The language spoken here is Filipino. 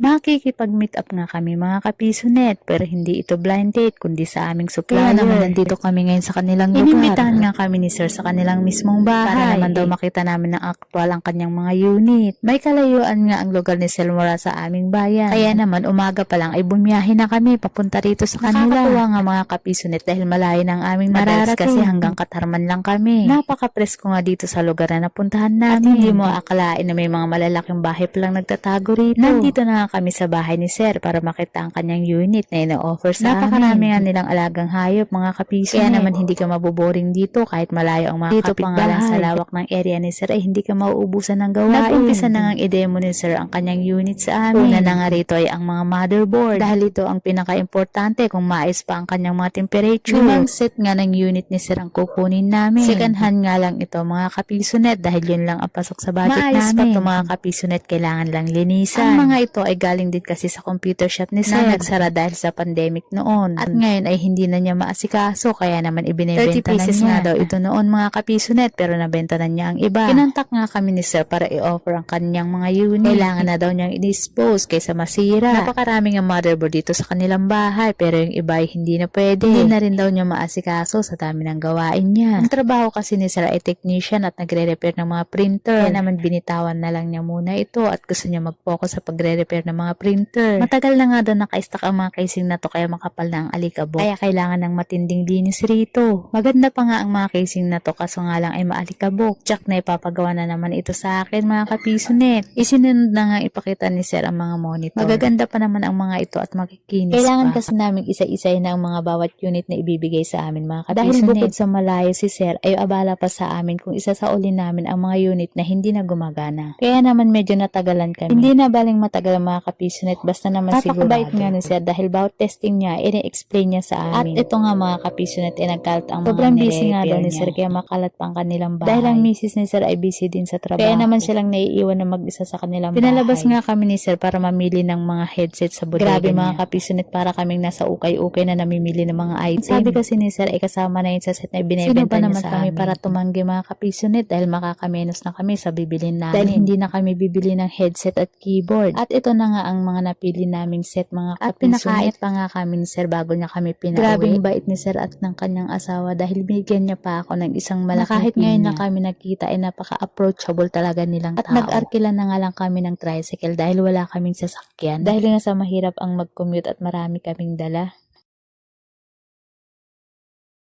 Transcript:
Makikipag-meet up nga kami mga kapisonet pero hindi ito blind date kundi sa aming supplier. Kaya naman nandito kami ngayon sa kanilang lugar. Inimbitahan nga kami ni sir sa kanilang mismong bahay. Para naman daw makita namin ng aktual ang kanyang mga unit. May kalayuan nga ang lugar ni mula sa aming bayan. Kaya naman umaga pa lang ay bumiyahe na kami papunta rito sa kanila. Nakakatuwa nga mga kapisonet dahil malayo ng aming mararating. kasi hanggang Katarman lang kami. Napaka-presko nga dito sa lugar na napuntahan namin. At hindi mo akalain na may mga malalaking bahay palang nagtatago rito. Nandito na kami sa bahay ni Sir para makita ang kanyang unit na ina-offer sa Napakarami nga nilang alagang hayop mga kapiso. Kaya naman hindi ka maboboring dito kahit malayo ang mga dito lang sa lawak ng area ni Sir ay hindi ka mauubusan ng gawain. Nag-umpisa na nga i-demo ni Sir ang kanyang unit sa amin. Una na nga rito ay ang mga motherboard dahil ito ang pinaka-importante kung maayos pa ang kanyang mga temperature. Limang set nga ng unit ni Sir ang kukunin namin. Second hand nga lang ito mga kapisonet dahil yun lang ang pasok sa budget Maayos namin. pa ito mga kapisonet kailangan lang linisan. Ang mga ito ay galing din kasi sa computer shop ni na nagsara dahil sa pandemic noon. At ngayon ay hindi na niya maasikaso kaya naman ibinebenta 30 pieces na niya. nga daw ito noon mga kapisonet pero nabenta na niya ang iba. Kinontak nga kami ni Sir para i-offer ang kanyang mga unit. Kailangan na daw niyang i-dispose kaysa masira. Napakaraming ang motherboard dito sa kanilang bahay pero yung iba ay hindi na pwede. Hindi na rin daw niya maasikaso sa dami ng gawain niya. Ang trabaho kasi ni Sir ay technician at nagre-repair ng mga printer. Kaya naman binitawan na lang niya muna ito at gusto niya mag-focus sa pagre-repair ng mga printer. Matagal na nga daw naka-stock ang mga casing na to kaya makapal na ang alikabok. Kaya kailangan ng matinding linis rito. Maganda pa nga ang mga casing na to kaso nga lang ay maalikabok. Tsak na ipapagawa na naman ito sa akin mga kapisonet. Isinunod na nga ipakita ni Sir ang mga monitor. Magaganda pa naman ang mga ito at makikinis Kailangan kasi namin isa-isay na ang mga bawat unit na ibibigay sa amin mga kapisonet. Dahil bukod sa malayo si Sir ay abala pa sa amin kung isa sa uli namin ang mga unit na hindi na gumagana. Kaya naman medyo natagalan kami. Hindi na baling matagal ang mga kapisonet basta naman sigurado. Napakabait nga ni Sir dahil bawat testing niya, ini-explain niya sa amin. At ito nga mga kapisonet ay nagkalat ang mga Sobrang busy nga daw ni Sir kaya makalat pa ang kanilang bahay. Dahil ang misis ni Sir ay busy din sa trabaho. Kaya naman silang naiiwan na mag-isa sa kanilang Pinalabas nga kami ni Sir para mamili ng mga headset sa bodega Grabe mga kapisonet para kaming nasa ukay-ukay na namimili ng mga item. Sabi kasi ni Sir ay kasama na yun sa set na binibenta niya naman sa kami para tumanggi mga kapisonet dahil makakamenos na kami sa bibilin namin. Dahil hindi na kami bibili ng headset at keyboard. At ito na nga ang mga napili naming set mga kapisonet. At pinakait pa nga kami ni Sir bago niya kami pinauwi. Grabing bait ni Sir at ng kanyang asawa dahil binigyan niya pa ako ng isang malaking kahit ngayon na kami nakita ay napaka-approachable talaga nilang at tao. At nag-arkila na nga lang kami ng tricycle dahil wala kaming sasakyan. Dahil nga sa mahirap ang mag-commute at marami kaming dala.